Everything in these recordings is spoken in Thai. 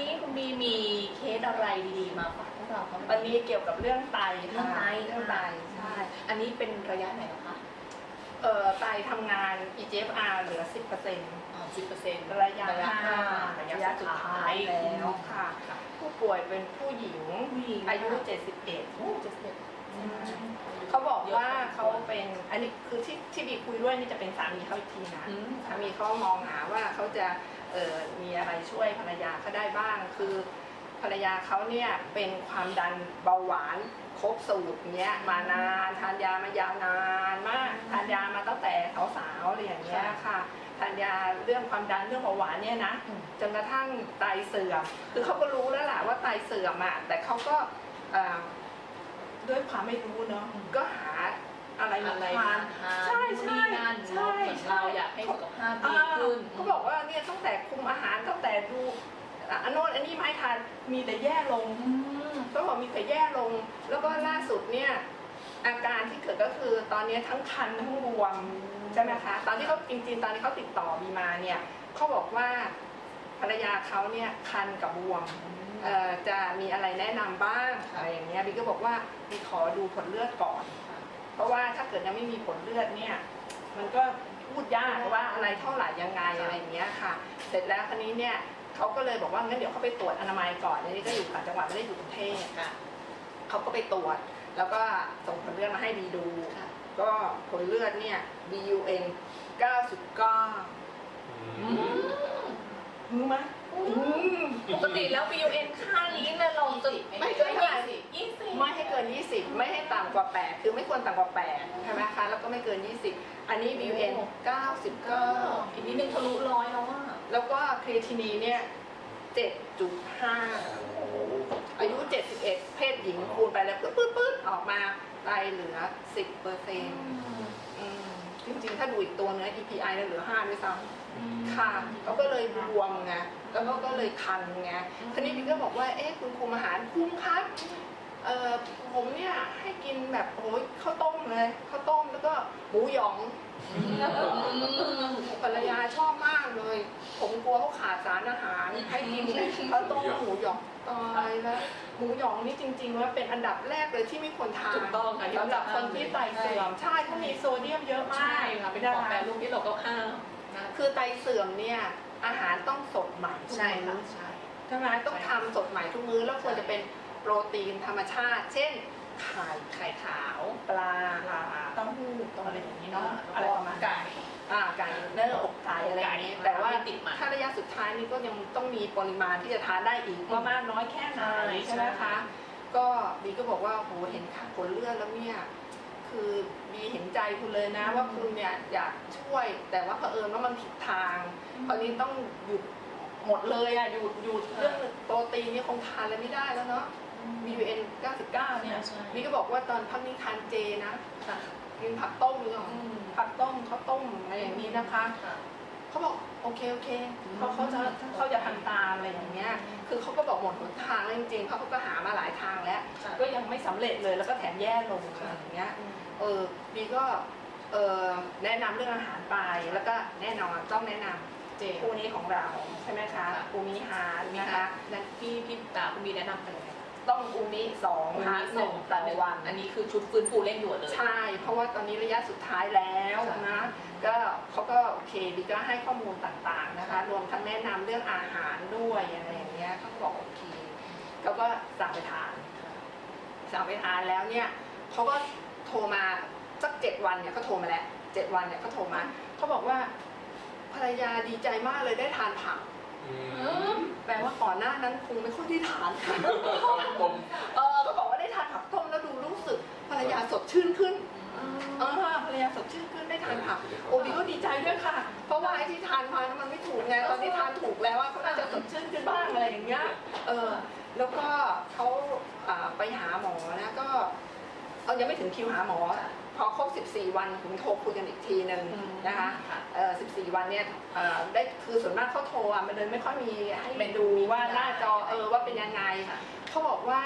นี้คุณบีมีเคสอะไรดีๆมาฝากพวกเราคะวันนี้เกี่ยวกับเรื่องไตเรื่องไตค่ะเรื่องไตใช่ อันนี้เป็นระยะไหนเหรอคะ เอ่อไตทำงาน EGFR เหลือ 10%ระอ๋อสิบเปอร์เซ็นต์ยะระยะห้าห้าระยะสุดท้ายแล้วค่ะ ผู้ป่วยเป็นผู้หญิงผู้หญิงอายุโอ้เจ็ดสิบเอ็ด71เขาบอกว่าเขาเป็น อันนี้คือที่ที่บีคุยด้วยนี่จะเป็นสามีเขาอีกทีนะอืมสามีเขามองหาว่าเขาจะ เอ่อมีอะไรช่วยภรรยาเขาได้บ้าง คือภรรยาเขาเนี่ยเป็นความดันเบาหวานครบสูตรเนี้ยมานานทานยามายาวนานมากทานยามาตั้งแต่สาวๆอะไรอย่างเงี้ยค่ะทานยาเรื่องความดันเรื่องเบาหวานเนี่ยนะอืมจนกระทั่งไตเสื่อมคือเขาก็รู้แล้วแหละว่าไตเสื่อมอะแต่เขาก็เอ่อด้วยความไม่รู้เนาะอืมก็หา อะไรมาอะไรทาทานนทานใช่ใช่นู่นนี่นั่นใช่เนาะเหมือนเราอยากให้สุขภาพดีอ่าขึ้น เขาบอกว่าเนี่ยตั้งแต่คุมอาหารตั้งแต่ดูอะอันโน้นอันนี้ไม่ทานมีแต่แย่ลงอืมเขาบอกมีแต่แย่ลง แล้วก็ล่าสุดเนี่ยอาการที่เกิดก็คือตอนนี้ทั้งคันทั้งบวมใช่ไหมคะ ตอนที่เขาจริงๆตอนที่เขาติดต่อบีมาเนี่ยเขาบอกว่าภรรยาเขาเนี่ยคันกับบวมเอ่อจะมีอะไรแนะนำบ้างอะไรอย่างเงี้ยบิ๊กก็บอกว่าบิ๊กขอดูผลเลือดก่อน เพราะว่าถ้าเกิดยังไม่มีผลเลือดเนี่ย มันก็พูดยากว่าอะไรเท่าไหร่ยังไงอะไรอย่างเงี้ยค่ะ เสร็จแล้วคราวนี้เนี่ยเขาก็เลยบอกว่างั้นเดี๋ยวเขาไปตรวจอนามัยก่อนอันนี้ก็อยู่ต่างจังหวัดไม่ได้อยู่กรุงเทพค่ะเขาก็ไปตรวจ แล้วก็ส่งผลเลือดมาให้บีดูค่ะก็ผลเลือดเนี่ย BUN 99อืมรู้ไหมอืม ปกติแล้ว BUN ค่านี้เนี่ยเราจะไม่เกินเท่าไหร่ ยี่สิบไม่ให้เกิน 20 ไม่ให้ต่ำกว่า 8 คือไม่ควรต่ำกว่า8ใช่ไหมคะ แล้วก็ไม่เกิน 20 อันนี้ BUN ก็99 อีกนิดนึงทะลุร้อยแล้วว่าแล้วก็ครีเอทินีเนี่ย 7.5 อายุ 71 เพศหญิงคูณไปแล้วปึ๊ดปึ๊ดปึ๊ดออกมาไตเหลือ 10เปอร์เซ็นต์ จริงๆ ถ้าดูอีกตัวเนื้อ EPI เนี่ยเหลือ 5 ด้วยซ้ำค่ะเขาก็เลยบวมไงแล้วก็ก็เลยคันไงทีนี้บิ๊กก็บอกว่า เอ๊ะคุณคุมอาหารคุมครับเอ่อผมเนี่ยให้กินแบบโอ้ยข้าวต้มเลยข้าวต้มแล้วก็หมูหยองภรรยาชอบมากเลย ผมกลัวเขาขาดสารอาหาร ให้กินข้าวต้มหมูหยองตายแล้วหมูหยองนี่จริงๆว่าเป็นอันดับแรกเลยที่ไม่ควรทานถูกต้องค่ะสำหรับคนที่ไตเสื่อมใช่เขามีโซเดียมเยอะมาก ใช่ค่ะเป็นของแปรรูปที่เราก็ห้ามนะคือไตเสื่อมเนี่ยอาหารต้องสดใหม่ทุกใช่มื้ค่ะอใช่ ใช่ไหมต้องทำสดใหม่ทุกมื้อแล้วควรจะเป็นโปรตีนธรรมชาติ เช่นไข่ไข่ขาวปลาเต้าหู้อะไรอย่างนี้เนาะอะไรประมาณนั้น ไก่ อ่าไก่เนื้ออกไก่อะไรอย่างนี้แต่ว่าไม่ติดมันถ้าระยะสุดท้ายนี่ก็ยังต้องมีปริมาณที่จะทานได้อีกว่ามากน้อยแค่ไหนใช่ใช่ไหมคะ ก็บีก็บอกว่าโหเห็นค่าผลเลือดแล้วเนี่ย คือบีเห็นใจคุณเลยนะ ว่าคุณเนี่ยอยากช่วย แต่ว่าเผอิญว่ามันผิดทางตอนนี้ต้องหยุดหมดเลยอะหยุดหยุดเรื่องโปรตีนนี่คงทานอะไรไม่ได้แล้วเนาะ BUN 99 เนี่ยใช่ บีก็บอกว่าตอนพักนี้ทานเจนะค่ะกินผักต้มหรือเปล่าอืมผักต้มข้าวต้มอะไรอย่างนี้นะคะ ค่ะ เขาบอกโอเคโอเคอืมเขาเขาจะเขาจะทำตามอะไรอย่างเงี้ย คือเขาก็บอกหมดหนทางแล้วจริงๆเขาก็หามาหลายทางแล้วค่ะก็ยังไม่สำเร็จเลยแล้วก็แถมแย่ลงอะไรอย่างเงี้ย เออบีก็เออแนะนำเรื่องอาหารไปแล้วก็แน่นอนต้องแนะนเจำคู่นี้ของเราใช่ไหมคะค่ะอูมิฮาร์มีนะนะคะนั่นพี่พี่ตาคุณบีแนะนำกันเลย ต้องอูมิสองฮาร์หนึ่งต่อวัน อันนี้คือชุดฟื้นฟูเร่งด่วนเลย ใช่ เพราะว่าตอนนี้ระยะสุดท้ายแล้วค่ะนะ ก็เขาก็โอเคบีก็ให้ข้อมูลต่างๆนะคะค่ะรวมทั้งแนะนำเรื่องอาหารด้วยอะไรอย่างเงี้ยเขาก็บอกโอเคเขาก็สั่งไปทาน สั่งไปทานแล้วเนี่ยเขาก็โทรมาสักเจ็ดวันเนี่ยเขาโทรมาแล้วเจ็ดวันเนี่ยเขาโทรมาเขาบอกว่าภรรยาดีใจมากเลยได้ทานผัก แปลว่าก่อนหน้านั้นคงไม่ค่อยได้ทานค่ะผมเออก็บอกว่าได้ทานผักต้มแล้วดูรู้สึกภรรยาสดชื่นขึ้นเออภรรยาสดชื่นขึ้นได้ทานผักโอบีก็ดีใจด้วยค่ะ เพราะว่าไอ้ที่ทานมามันไม่ถูกไงตอนนี้ทานถูกแล้วว่าเขาน่าจะสดชื่นขึ้นบ้างอะไรอย่างเงี้ยเออแล้วก็เขาอ่าไปหาหมอนะก็ เอายังไม่ถึงคิวหาหมอ พอครบ 14 วันถึงโทรคุยกันอีกทีหนึ่งนะคะค่ะเอ่อ14 วันเนี่ยเอ่อได้คือส่วนมากเขาโทรอะมันเลยไม่ค่อยมีให้เป็นดูว่ามีหน้าจอเออว่าเป็นยังไงค่ะเขาบอกว่า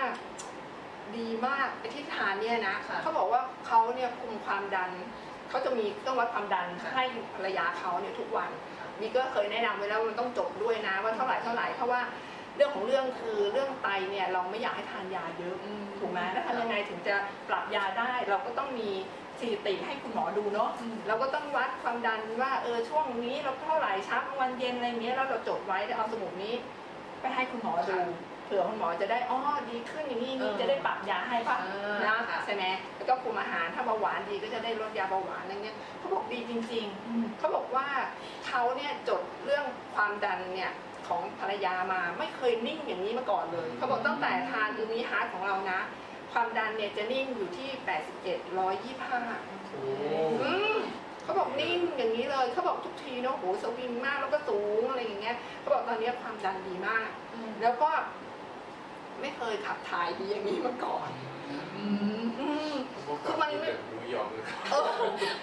ดีมากไอ้ที่ทานเนี่ยนะค่ะเขาบอกว่าเขาเนี่ยคุมความดันเขาจะมีเครื่องวัดความดันค่ะให้ภรรยาเขาเนี่ยทุกวันค่ะนี่ก็เคยแนะนำไว้แล้วว่ามันต้องจบด้วยนะว่าเท่าไหร่เท่าไหร่เพราะว่า เรื่องของเรื่องคือเรื่องไตเนี่ยเราไม่อยากให้ทานยาเยอะถูกไหมแล้วทำยังไงถึงจะปรับยาได้ เราก็ต้องมีสถิติให้คุณหมอดูเนาะอืมเราก็ต้องวัดความดันว่าเออช่วงนี้เราเท่าไหร่เช้ากลางวันเย็นอะไรเงี้ยแล้วเราจดไว้แล้วเอาสมุดนี้ ไปให้คุณหมอดูเผื่อคุณหมอจะได้อ๋อดีขึ้น ปรับยาให้ป่ะอ่านะค่ะใช่ไหมแล้วก็คุมอาหารถ้าเบาหวานดีก็จะได้ลดยาเบาหวานอะไรเงี้ยเขาบอกดีจริง ๆ เขาบอกว่าเขาเนี่ยจดเรื่องความดันเนี่ยของภรรยามาไม่เคยนิ่งอย่างนี้มาก่อนเลย เขาบอกตั้งแต่ทานอูมิฮาร์ดของเรานะ ความดันเนี่ยจะนิ่งอยู่ที่81 125โอ้อืมเขาบอกนิ่งอย่างนี้เลยเขาบอกทุกทีเนาะโหสวิงมากแล้วก็สูงอะไรอย่างเงี้ยเขาบอกตอนนี้ความดันดีมาก แล้วก็ไม่เค ยขับถ่ายดีอย่างนี้มาก่อนอืมคือมันไม่หมูหยองเลยเออ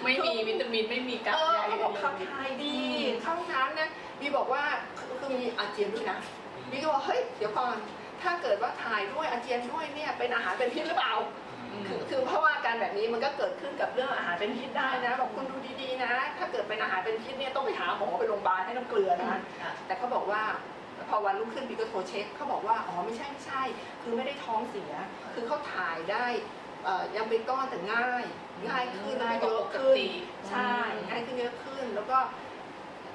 ไม่มีวิตามินไม่มีกั๊เอกอใยเขาบอกขับถ่ายดีเข้าห้องน้ำนะบีบอกว่าคือคือมีอาเจียนด้วยนะบีก็บอกเฮ้ยเดี๋ยวก่อนถ้าเกิดว่าถ่ายด้วยอาเจียนด้วยเนี่ยเป็นอาหารเป็นพิษหรือเปล่า คือคือเพราะว่าการแบบนี้มันก็เกิดขึ้นกับเรื่องอาหารเป็นพิษได้นะบอกคุณดูดีๆนะ ถ้าเกิดเป็นอาหารเป็นพิษเนี่ยต้องไปหาหมอไปโรงพยาบาลให้น้ำเกลือนะค่ะแต่เขาบอกว่า พอวันรุ่งขึ้นพี่ก็โทรเช็คเขาบอกว่าอ๋อไม่ใช่ไม่ใช่ คือไม่ได้ท้องเสีย คือเขาถ่ายได้เอ่อยังเป็นก้อนแต่ง่าย ง่ายขึ้นง่ายกเยว่าอะปกขึ้นติใช่ง่ายขึ้นเยอะขึ้น แล้วก็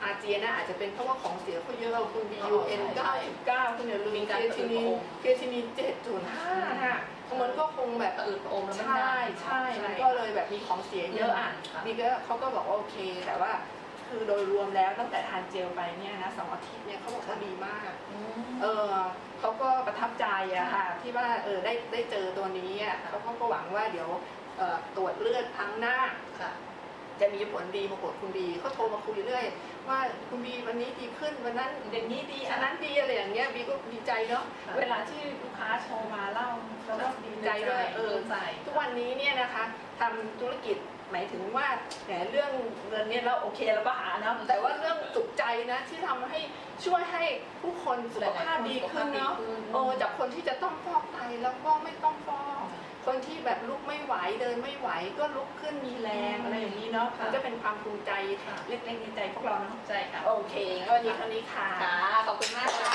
อาเจียนนะอาจจะเป็นเพราะว่าของเสียเขาเยอะคุณ BUN 99คุณอย่าลืมมีเคการทีนีผสมเคทีนี7.5ค่ะมันก็คงแบบอืดอมแล้วมันใช่ดันใช่มันก็เลยแบบมีของเสียเยอะอะค่ะบีก็เขาก็บอกว่าโอเคแต่ว่า คือโดยรวมแล้วตั้งแต่ทานเจลไปเนี่ยนะสองอาทิตย์เนี่ยเขาบอกว่าดีมาก เออเขาก็ประทับใจอะค่ะ ที่ว่าเออได้ได้เจอตัวนี้อะเขาก็ก็หวังว่าเดี๋ยวเอ่อตรวจเลือดครั้งหน้าค่ะจะมีผลดีมาโกดคุณบีเขาโทรมาคุยเรื่อย ว่าคุณบีวันนี้ดีขึ้นวันนั้นอย่างนี้ดีอันนั้นดีอะไรอย่างเงี้ยบีก็ดีใจเนาะค่ะเวลาที่ลูกค้าโทรมาเล่าเราก็ดีใจด้วยเออใจทุกวันนี้เนี่ยนะคะทำธุรกิจ หมายถึงว่าแหมเรื่องเงินเนี่ยเราโอเคเราก็หานะแต่ว่าเรื่องสุขใจนะที่ทำให้ช่วยให้ผู้คนสุขภาพดีขึ้นเนาะโอ้จากคนที่จะต้องฟอกไตแล้วก็ไม่ต้องฟอกคนที่แบบลุกไม่ไหวเดินไม่ไหวก็ลุกขึ้นมีแรงอะไรอย่างนี้เนาะมันก็เป็นความภูมิใจค่ะเล็กๆในใจพวกเราเนาะใช่ค่ะโอเคงั้นวันนี้เท่านี้ค่ะค่ะขอบคุณมากค่ะ